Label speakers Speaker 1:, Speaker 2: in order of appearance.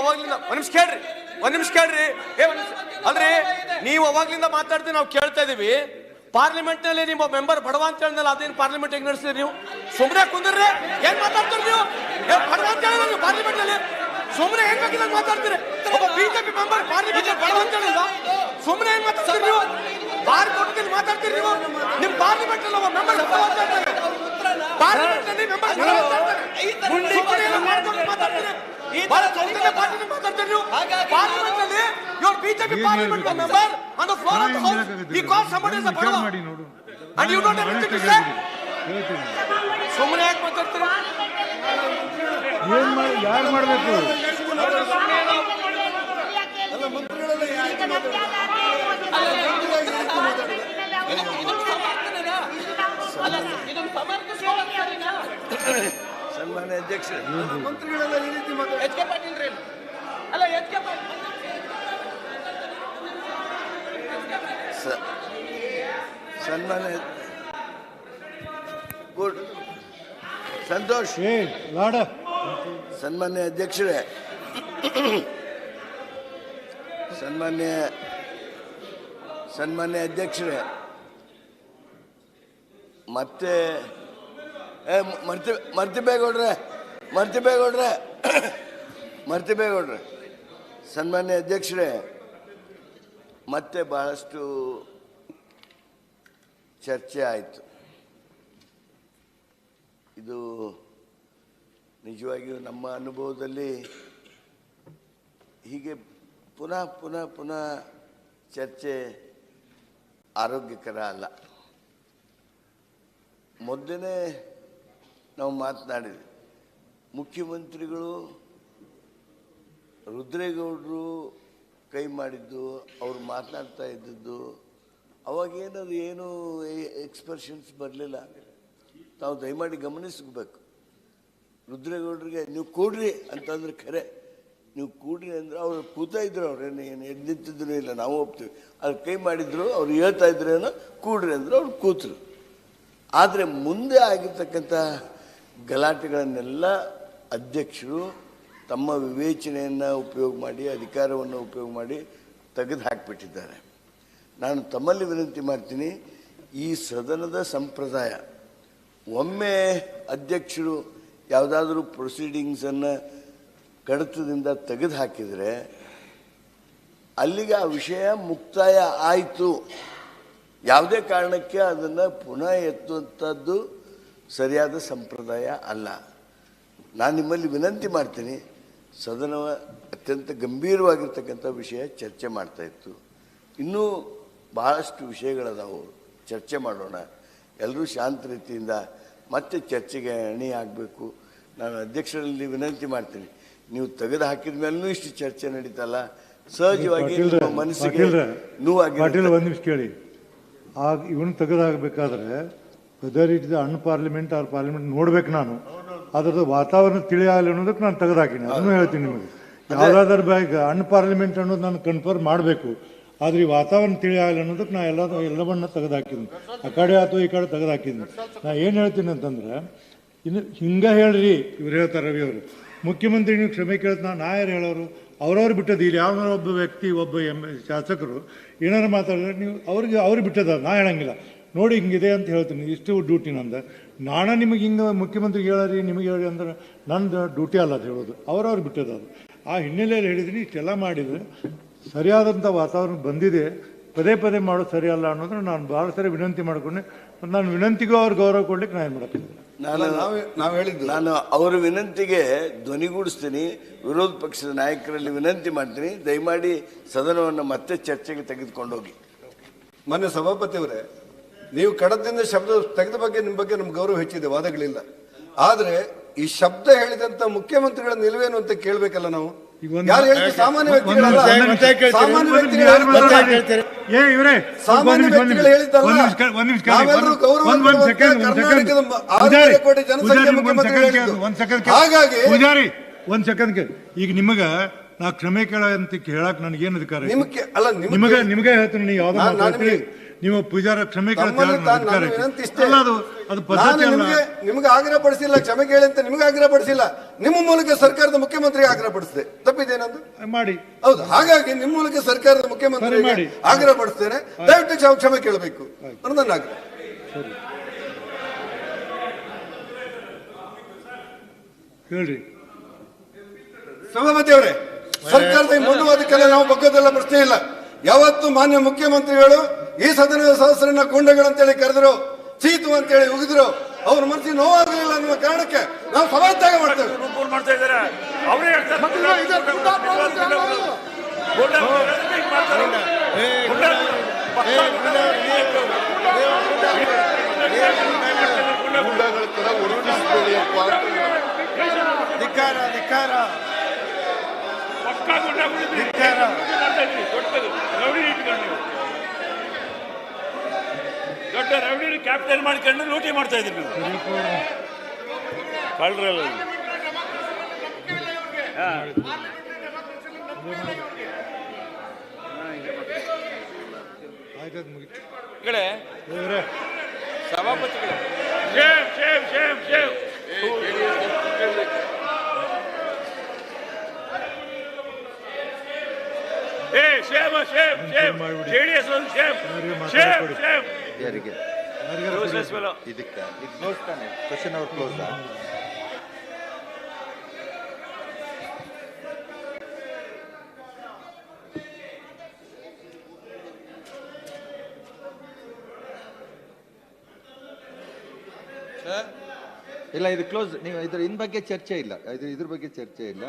Speaker 1: ಅವಾಗ್ಲಿಂದ ಒಂದ್ ನಿಮಿಷ ಕೇಳ್ರಿ, ಒಂದ್ ನಿಮಿಷ ಕೇಳ್ರಿ. ಏ ನೀವು ಅವಾಗ್ಲಿಂದ ಮಾತಾಡ್ತೀವಿ ನಾವು ಕೇಳ್ತಾ ಇದೀವಿ. ಪಾರ್ಲಿಮೆಂಟ್ನಲ್ಲಿ ನಿಮ್ಮ ಮೆಂಬರ್ ಬಡವ ಅಂತ ಹೇಳಿದ್ನಲ್ಲ ಅದೇನು ಪಾರ್ಲಿಮೆಂಟ್ ಹೆಂಗ್ ನಡೆಸಿದ್ರಿ ನೀವು? ಸುಮ್ಮನೆ ಕುಂದ್ರಿ, ಏನ್ ಮಾತಾಡ್ತೀರಿ ನೀವು? ಬಡವ ಅಂತ ಹೇಳಿದ್ರೆ ನೀವು ಪಾರ್ಲಿಮೆಂಟ್ನಲ್ಲಿ ಸುಮ್ಮನೆ ಹೆಂಗ್ ಹಾಕಿದ ಮಾತಾಡ್ತೀರಿ? ಒಬ್ಬ ಬಿಜೆಪಿ ಮೆಂಬರ್ ಪಾರ್ಲಿಮೆಂಟ್ ಬಡವ ಅಂತ ಹೇಳಿಲ್ಲ ಸುಮ್ಮನೆ ಹೆಂಗ್ ಮಾತಾಡ್ತೀರಿ ನೀವು? ಬಾರ್ ಕೊಟ್ಟಿದ್ದು ಮಾತಾಡ್ತೀರಿ ನೀವು? ನಿಮ್ ಪಾರ್ಲಿಮೆಂಟ್ ಅಲ್ಲಿ ಒಬ್ಬ ಮೆಂಬರ್ ಬಡವ ಅಂತ ಹೇಳ್ತಾರೆ BJP parliament member. On the floor of the house ಈ ಕಾಲ್ somebody as a
Speaker 2: ವಿಚಾರ
Speaker 1: ಬಡವ
Speaker 2: ಮಾಡಿ ನೋಡು
Speaker 1: And you don't have anything to say? ಸುಮ್ಮನೆ ಯಾಕೆ ಮಾತಾಡ್ತೀರಿ?
Speaker 2: ಏನ್ ಮಾಡಿ ಯಾರು ಮಾಡ್ಬೇಕು?
Speaker 3: ಸನ್ಮಾನ್ಯ ರೀತಿ
Speaker 4: ಎಚ್ ಕೆ ಪಾಟೀಲ್ ರೀ. ಅಲ್ಲ ಎಚ್ ಕೆ ಪಾಟೀಲ್
Speaker 3: ಸನ್ಮಾನ್ಯ ಗುಡ್. ಸಂತೋಷ್. ಸನ್ಮಾನ್ಯ ಅಧ್ಯಕ್ಷರೇ. ಸನ್ಮಾನ್ಯ ಸನ್ಮಾನ್ಯ ಅಧ್ಯಕ್ಷರೇ. ಮತ್ತೆ ಏ ಮರ್ತಿ ಮರ್ತಿಬೇಗೌಡ್ರೆ ಮರ್ತಿಬೇಗೌಡ್ರೆ ಮರ್ತಿಬೇಗೌಡ್ರೆ ಸನ್ಮಾನ್ಯ ಅಧ್ಯಕ್ಷರೇ, ಮತ್ತೆ ಬಹಳಷ್ಟು ಚರ್ಚೆ ಆಯಿತು. ಇದು ನಿಜವಾಗಿಯೂ ನಮ್ಮ ಅನುಭವದಲ್ಲಿ ಹೀಗೆ ಪುನಃ ಪುನಃ ಪುನಃ ಚರ್ಚೆ ಆರೋಗ್ಯಕರ ಅಲ್ಲ. ಮೊದಲನೇ ನಾವು ಮಾತನಾಡಿದ್ವಿ. ಮುಖ್ಯಮಂತ್ರಿಗಳು ರುದ್ರೇಗೌಡರು ಕೈ ಮಾಡಿದ್ದು, ಅವ್ರು ಮಾತನಾಡ್ತಾ ಇದ್ದದ್ದು ಅವಾಗೇನದು ಏನು ಎಕ್ಸ್ಪ್ರೆಷನ್ಸ್ ಬರಲಿಲ್ಲ. ತಾವು ದಯಮಾಡಿ ಗಮನಿಸ್ಬೇಕು. ರುದ್ರೇಗೌಡರಿಗೆ ನೀವು ಕೂಡ್ರಿ ಅಂತಂದ್ರೆ ಖರೆ. ನೀವು ಕೂಡ್ರಿ ಅಂದ್ರೆ ಅವ್ರು ಕೂತಾ ಇದ್ರು ಅವ್ರೇನು ಏನು ಎದ್ದು ನಿಂತಿದ್ರು ಇಲ್ಲ, ನಾವು ಹೋಗ್ತೀವಿ ಅವ್ರು ಕೈ ಮಾಡಿದ್ರು, ಅವ್ರು ಹೇಳ್ತಾ ಇದ್ರೇನೋ ಕೂಡ್ರಿ ಅಂದ್ರೆ ಅವ್ರು ಕೂತರು. ಆದರೆ ಮುಂದೆ ಆಗಿರ್ತಕ್ಕಂಥ ಗಲಾಟೆಗಳನ್ನೆಲ್ಲ ಅಧ್ಯಕ್ಷರು ತಮ್ಮ ವಿವೇಚನೆಯನ್ನು ಉಪಯೋಗ ಮಾಡಿ, ಅಧಿಕಾರವನ್ನು ಉಪಯೋಗ ಮಾಡಿ ತೆಗೆದು ಹಾಕಿಬಿಟ್ಟಿದ್ದಾರೆ. ನಾನು ತಮ್ಮಲ್ಲಿ ವಿನಂತಿ ಮಾಡ್ತೀನಿ, ಈ ಸದನದ ಸಂಪ್ರದಾಯ, ಒಮ್ಮೆ ಅಧ್ಯಕ್ಷರು ಯಾವುದಾದ್ರೂ ಪ್ರೊಸೀಡಿಂಗ್ಸನ್ನು ಕಡತದಿಂದ ತೆಗೆದು ಹಾಕಿದರೆ, ಅಲ್ಲಿಗೆ ಆ ವಿಷಯ ಮುಕ್ತಾಯ ಆಯಿತು. ಯಾವುದೇ ಕಾರಣಕ್ಕೆ ಅದನ್ನು ಪುನಃ ಎತ್ತುವಂಥದ್ದು ಸರಿಯಾದ ಸಂಪ್ರದಾಯ ಅಲ್ಲ. ನಾನು ನಿಮ್ಮಲ್ಲಿ ವಿನಂತಿ ಮಾಡ್ತೀನಿ ಸದನ ಅತ್ಯಂತ ಗಂಭೀರವಾಗಿರ್ತಕ್ಕಂಥ ವಿಷಯ ಚರ್ಚೆ ಮಾಡ್ತಾ ಇತ್ತು. ಇನ್ನೂ ಬಹಳಷ್ಟು ವಿಷಯಗಳದಾವು ಚರ್ಚೆ ಮಾಡೋಣ. ಎಲ್ಲರೂ ಶಾಂತ ರೀತಿಯಿಂದ ಮತ್ತೆ ಚರ್ಚೆಗೆ ಅಣಿ ಆಗಬೇಕು. ನಾನು ಅಧ್ಯಕ್ಷರಲ್ಲಿ ವಿನಂತಿ ಮಾಡ್ತೀನಿ ನೀವು ತೆಗೆದು ಹಾಕಿದ ಮೇಲೂ ಇಷ್ಟು ಚರ್ಚೆ ನಡೀತಲ್ಲ ಸಹಜವಾಗಿ ಮನಸ್ಸಿಗೆ ನೋವು
Speaker 2: ಒಂದು ನಿಮಿಷ ಕೇಳಿ. ಆಗ ಇವನು ತೆಗೆದಾಗಬೇಕಾದ್ರೆ whether it un parliament or parliament ನೋಡ್ಬೇಕು ನಾನು. ಅದ್ರದ್ದು ವಾತಾವರಣ ತಿಳಿಯಾಗಲಿ ಅನ್ನೋದಕ್ಕೆ ನಾನು ತೆಗೆದಾಕಿನಿ. ಅದನ್ನು ಹೇಳ್ತೀನಿ ನಿಮಗೆ. ಯಾವುದಾದ್ರೂ ಬ್ಯಾಗ್ ಅನ್ ಪಾರ್ಲಿಮೆಂಟ್ ಅನ್ನೋದು ನಾನು ಕನ್ಫರ್ಮ್ ಮಾಡಬೇಕು. ಆದರೆ ಈ ವಾತಾವರಣ ತಿಳಿಯಾಗಲಿ ಅನ್ನೋದಕ್ಕೆ ನಾನು ಎಲ್ಲ ಎಲ್ಲವನ್ನ ತೆಗೆದಾಕಿದ್ದೀನಿ ಆ ಕಡೆ ಅಥವಾ ಈ ಕಡೆ ತೆಗೆದಾಕಿದ್ದೀನಿ ನಾ ಏನು ಹೇಳ್ತೀನಿ ಅಂತಂದ್ರೆ ಇನ್ನು ಹಿಂಗೆ ಹೇಳ್ರಿ. ಇವ್ರು ಹೇಳ್ತಾರೆ ರವಿ ಅವರು. ಮುಖ್ಯಮಂತ್ರಿ ನೀವು ಕ್ಷಮೆ ಕೇಳ್ತಾ ನಾ ಯಾರು ಹೇಳೋರು ಅವ್ರವ್ರು ಬಿಟ್ಟದ್ದು. ಇಲ್ಲಿ ಯಾವ್ದಾರು ಒಬ್ಬ ವ್ಯಕ್ತಿ ಒಬ್ಬ ಎಂ ಶಾಸಕರು ಏನಾರು ಮಾತಾಡಿದ್ರೆ ನೀವು ಅವ್ರಿಗೆ ಅವ್ರಿಗೆ ಬಿಟ್ಟದ ನಾ ಹೇಳಂಗಿಲ್ಲ. ನೋಡಿ ಹಿಂಗಿದೆ ಅಂತ ಹೇಳ್ತೀನಿ. ಇಷ್ಟು ಡ್ಯೂಟಿ ನಂದು. ನಾನು ನಿಮಗೆ ಹಿಂಗೆ ಮುಖ್ಯಮಂತ್ರಿಗೆ ಹೇಳರಿ ನಿಮಗೆ ಹೇಳಿ ಅಂದ್ರೆ ನಂದು ಡ್ಯೂಟಿ ಅಲ್ಲ ಅದು ಹೇಳೋದು. ಅವ್ರವ್ರು ಬಿಟ್ಟದ ಅದು. ಆ ಹಿನ್ನೆಲೆಯಲ್ಲಿ ಹೇಳಿದ್ದೀನಿ ಇಷ್ಟೆಲ್ಲ ಮಾಡಿದರೆ. ಸರಿಯಾದಂಥ ವಾತಾವರಣ ಬಂದಿದೆ. ಪದೇ ಪದೇ ಮಾಡೋದು ಸರಿಯಲ್ಲ ಅನ್ನೋದ್ರೆ ನಾನು ಭಾಳ ಸರಿ ವಿನಂತಿ ಮಾಡ್ಕೊಂಡೆ. ಮತ್ತು ನಾನು ವಿನಂತಿಗೂ ಅವ್ರು ಗೌರವ ಕೊಡ್ಲಿಕ್ಕೆ ನಾನು ಏನು ಮಾಡೋಕ್ಕಿಲ್ಲ
Speaker 3: ನಾನು
Speaker 5: ನಾವು ಹೇಳಿದ್ದು
Speaker 3: ನಾನು ಅವರ ವಿನಂತಿಗೆ ಧ್ವನಿಗೂಡಿಸ್ತೀನಿ. ವಿರೋಧ ಪಕ್ಷದ ನಾಯಕರಲ್ಲಿ ವಿನಂತಿ ಮಾಡ್ತೀನಿ. ದಯಮಾಡಿ ಸದನವನ್ನು ಮತ್ತೆ ಚರ್ಚೆಗೆ ತೆಗೆದುಕೊಂಡೋಗಿ
Speaker 5: ಮೊನ್ನೆ ಸಭಾಪತಿ ಅವರೇ ನೀವು ಕಡದಿಂದ ಶಬ್ದ ತೆಗೆದ ಬಗ್ಗೆ ನಿಮ್ಮ ಬಗ್ಗೆ ನಮ್ಗೆ ಗೌರವ ಹೆಚ್ಚಿದೆ ವಾದಗಳಿಲ್ಲ. ಆದ್ರೆ ಈ ಶಬ್ದ ಹೇಳಿದಂತ ಮುಖ್ಯಮಂತ್ರಿಗಳ ನಿಲುವೇನು ಅಂತ ಕೇಳ್ಬೇಕಲ್ಲ ನಾವು? ಸಾಮಾನ್ಯ
Speaker 2: ಪೂಜಾರಿ, ಒಂದ್ ಸೆಕೆಂಡ್.
Speaker 5: ಹಾಗಾಗಿ
Speaker 2: ಒಂದ್ ಸೆಕೆಂಡ್ ಕೇಳಿ ಈಗ ನಿಮಗ ನಾ ಕ್ಷಮೆ ಕೇಳ ಅಂತ ಹೇಳಕ್ ನನಗೇನು ಅಧಿಕಾರ ಐತಿ?
Speaker 5: ನಿಮ್ಗೆ ಅಲ್ಲ ನಿಮ್ಗೆ
Speaker 2: ನಿಮಗೆ ನಿಮಗೆ ಹೇಳ್ತೀನಿ ನೀವು ನೀವು ಪೂಜಾರ ಕ್ಷಮೆ.
Speaker 5: ನಿಮಗೆ ನಿಮ್ಗೆ ಆಗ್ರಹ ಪಡಿಸಿಲ್ಲ ಕ್ಷಮೆ ಕೇಳಿ ಅಂತ ನಿಮ್ಗೆ ಆಗ್ರಹ ಪಡಿಸಿಲ್ಲ ನಿಮ್ಮ ಮೂಲಕ ಸರ್ಕಾರದ ಮುಖ್ಯಮಂತ್ರಿಗೆ ಆಗ್ರಹ ಪಡಿಸಿದೆ ತಪ್ಪಿದೇನಂದು
Speaker 2: ಮಾಡಿ.
Speaker 5: ಹೌದು ಹಾಗಾಗಿ ನಿಮ್ಮ ಮೂಲಕ ಸರ್ಕಾರದ
Speaker 2: ಮುಖ್ಯಮಂತ್ರಿ.
Speaker 5: ಆಗ್ರಹ ಪಡಿಸ್ತೇನೆ ದಯವಿಟ್ಟು ಕ್ಷಮ- ಕ್ಷಮೆ ಕೇಳಬೇಕು. ನನ್ನ ಆಗ್ರಹ.
Speaker 2: ಹೇಳ್ರಿ.
Speaker 5: ಸಭಾಪತಿ ಅವರೇ ಸರ್ಕಾರದ ಮುಂದುವಾದಕ್ಕೆಲ್ಲ ನಾವು ಬಗ್ಗದಲ್ಲ ಪ್ರಶ್ನೆ ಇಲ್ಲ. ಯಾವತ್ತು ಮಾನ್ಯ ಮುಖ್ಯಮಂತ್ರಿಗಳು ಈ ಸದನದ ಸದಸ್ಯರನ್ನ ಕೊಂಡಗಳಂತೇಳಿ ಕರೆದ್ರು ಚೀತು ಅಂತೇಳಿ ಉಗಿದ್ರು ಅವ್ರ ಮನಸ್ಸಿಗೆ ನೋವಾಗಲಿಲ್ಲ ಅನ್ನುವ ಕಾರಣಕ್ಕೆ ನಾವು ಸಭಾತ್ಯಾಗ ಮಾಡ್ತೇವೆ
Speaker 6: ಧಿಕ್ಕಾರ ಧಿಕ್ಕಾರ
Speaker 7: ಧಿಕ್ಕಾರ ದೊಡ್ಡದು. ರೌಡಿ ಇಟ್ಕೊಂಡು ನೀವು. ದೊಡ್ಡ ರೌಡಿ ಕ್ಯಾಪಿಟಲ್ ಮಾಡ್ಕೊಂಡು ಲೂಟಿ ಮಾಡ್ತಾ ಇದ್ರಿ ನೀವು.
Speaker 2: ಮುಗಿತು.
Speaker 7: ಕಡೆ ಸಭಾಪತಿಗಳು ಶೇಮ್ ಶೇಮ್ ಶೇಮ್ ಶೇಮ್ ಏ ಶೇಮ್ ಶೇಮ್ ಶೇಮ್
Speaker 2: ಮಾಡ್ಬಿಡಿ.
Speaker 7: ಜೆಡಿಎಸ್ ಒಂದು ಶೇಮ್
Speaker 2: ಯಾರಿಗೆ
Speaker 7: ಶೇಮ್
Speaker 2: ಮಾತಾಡ್ಕೊಡಿ.
Speaker 7: ಶೇಮ್
Speaker 6: ಯಾರಿಗೆ?
Speaker 2: ಯಾರಿಗಾರು ಕೊಡಿ.
Speaker 7: Useless fellow.
Speaker 6: ಇದಕ್ಕೆ? ಇದು ಕ್ಲೋಸ್ ತಾನೆ ಕ್ವಶನ್ ಅವ್ರ ಕ್ಲೋಸ್ ಇಲ್ಲ ಇದು ಕ್ಲೋಸ್ ನೀವು ಇದ್ರ ಇನ್ ಬಗ್ಗೆ ಚರ್ಚೆ ಇಲ್ಲ. ಇದು ಇದ್ರ ಬಗ್ಗೆ ಚರ್ಚೆ ಇಲ್ಲ.